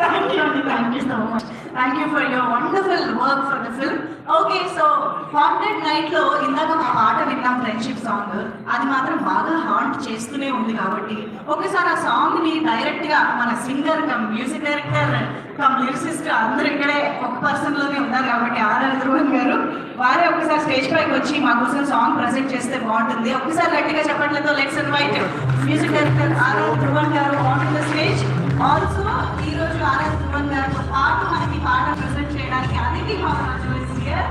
Thank you అండి thank you so much thank you for your wonderful work for the film okay so haunted నైట్లో ఇందాక మా పాట విన్నాం ఫ్రెండ్షిప్ సాంగ్ అది మాత్రం బాగా హాంట్ చేస్తూనే ఉంది కాబట్టి ఒకసారి ఆ సాంగ్ని డైరెక్ట్గా మన singer cum music director cum lyricist అందరు ఇక్కడే ఒక పర్సన్లోనే ఉన్నారు కాబట్టి ఆర్ఆర్ ధ్రువన్ గారు వారే ఒకసారి స్టేజ్ పైకి వచ్చి మా కోసం సాంగ్ ప్రజెంట్ చేస్తే బాగుంటుంది. ఒకసారి గట్టిగా చెప్పట్లతో let's invite music director RR Dhruvan garu. చేయడానికి Aditi Maharaju is here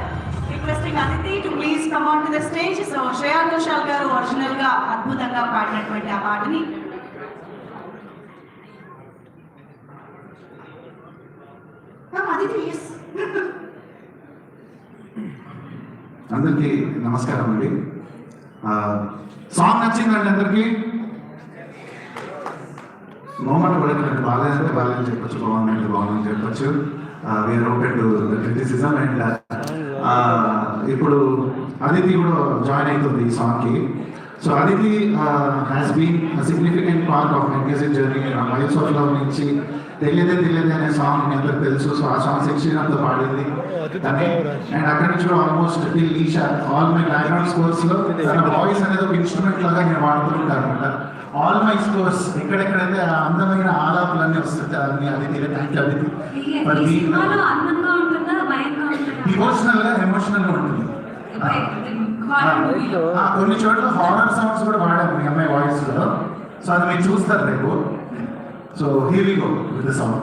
requesting Aditi to please come on to the stage so Shreya Ghoshal garu ఒరిజినల్గా అద్భుతంగా పాడినటువంటి ఆ పాటని. Come, అందరికీ నమస్కారం అండి. సాంగ్ నచ్చిందండి అందరికీ. మోమాట పడినట్టు బాగాలేదంటే బాగాలేదని చెప్పచ్చు బాగుందంటే బాగుందని చెప్పచ్చు. We are open to criticism and ఇప్పుడు అదితి కూడా జాయిన్ అవుతుంది ఈ సాంగ్కి so Aditi has been significant part of my music journey నా వైఫ్ ఆఫ్ లవ్ నుంచి తెలియదే తెలియదే అనే సాంగ్ మీ అందరికి తెలుసు. సో ఆ సాంగ్ అంతా పాడింది. అండ్ అక్కడ నుంచి కూడా almost till Esha all my background స్కోర్స్లో తన వాయిస్ అనేది ఒక ఇన్స్ట్రుమెంట్ లాగా నేను వాడుతుంటాను ఆల్ మై స్కోర్స్ ఎక్కడెక్కడైతే అందమైన ఆలాపులన్నీ అన్ని అది డివోషనల్గా ఎమోషనల్గా ఉంటుంది కొన్ని చోట్ల హారర్ సాంగ్స్ కూడా వాడారు మీ అమ్మాయి వాయిస్లో. సో అది మీరు చూస్తారు రేపు. So go with the song